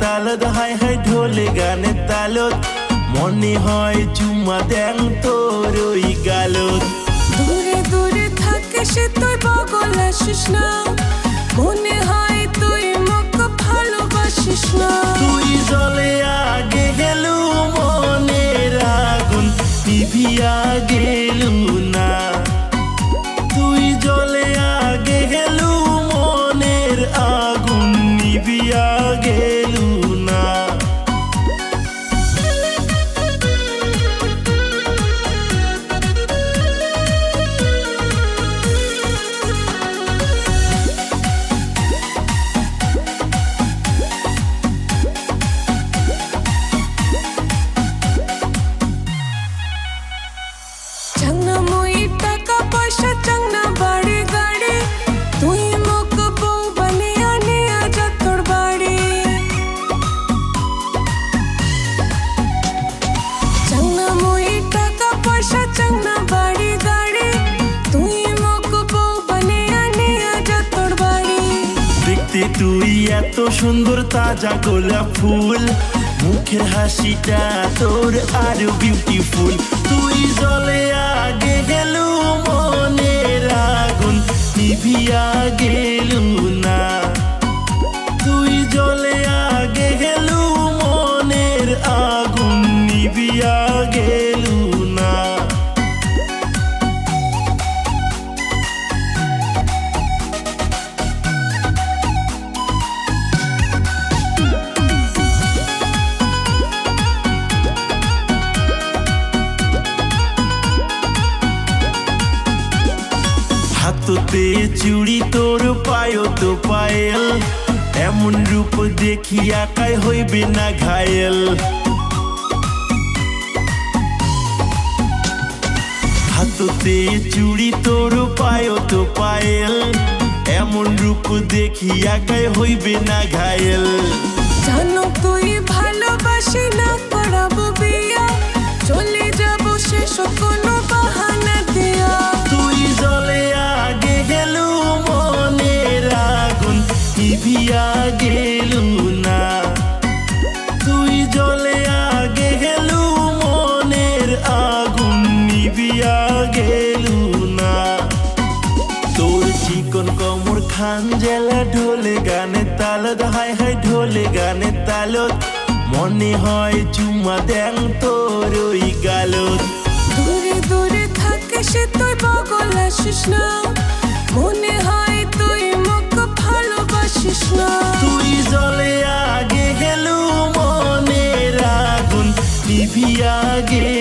তালত high high ঢোলে গানে তালত। মনে হয় চুমা দেন তোর ওই গালত। দূরে দূরে থাকে সে তুই বগল আসিস না। মনে হয় তুই মুখ ভালোবাসিস না। তুই জলে আগে গেলু মনের আগুন নিভিয়া নিভিয়া তুই এত সুন্দর তাজা গোলাপ ফুল। মুখের হাসিটা তোর আরও বিউটিফুল তুই জলে আগে গেলু মনের আগুন নিভিয়া গেলু না তুই জলে আগে গেলু মনের আগুন নিভিয়া গেলু হাততে চুড়ি তোর পায়ো, তো পায়েল। এমন রূপ দেখি একাই হইবে না ঘায়েল। হাততে চুড়ি তোর পায়ো, তো পায়েল। এমন রূপ দেখি একাই হইবে না ঘায়েল। জানো তুই ভালোবাসি না বিয়া। চলে যাব শেষ কোনো চিকন কমর খান জেলা ঢোলে গানে তালত হাই হাই ঢোলে গানে তালত মনে হয় চুমা দেন তোর ওই গালত দূরে দূরে থাকে সে তুই বগল আসিস না। মনে হয় তুই মুখ ভালোবাসিস না। তুই জলে আগে গেলু মনের আগুন নিভিয়া গেলু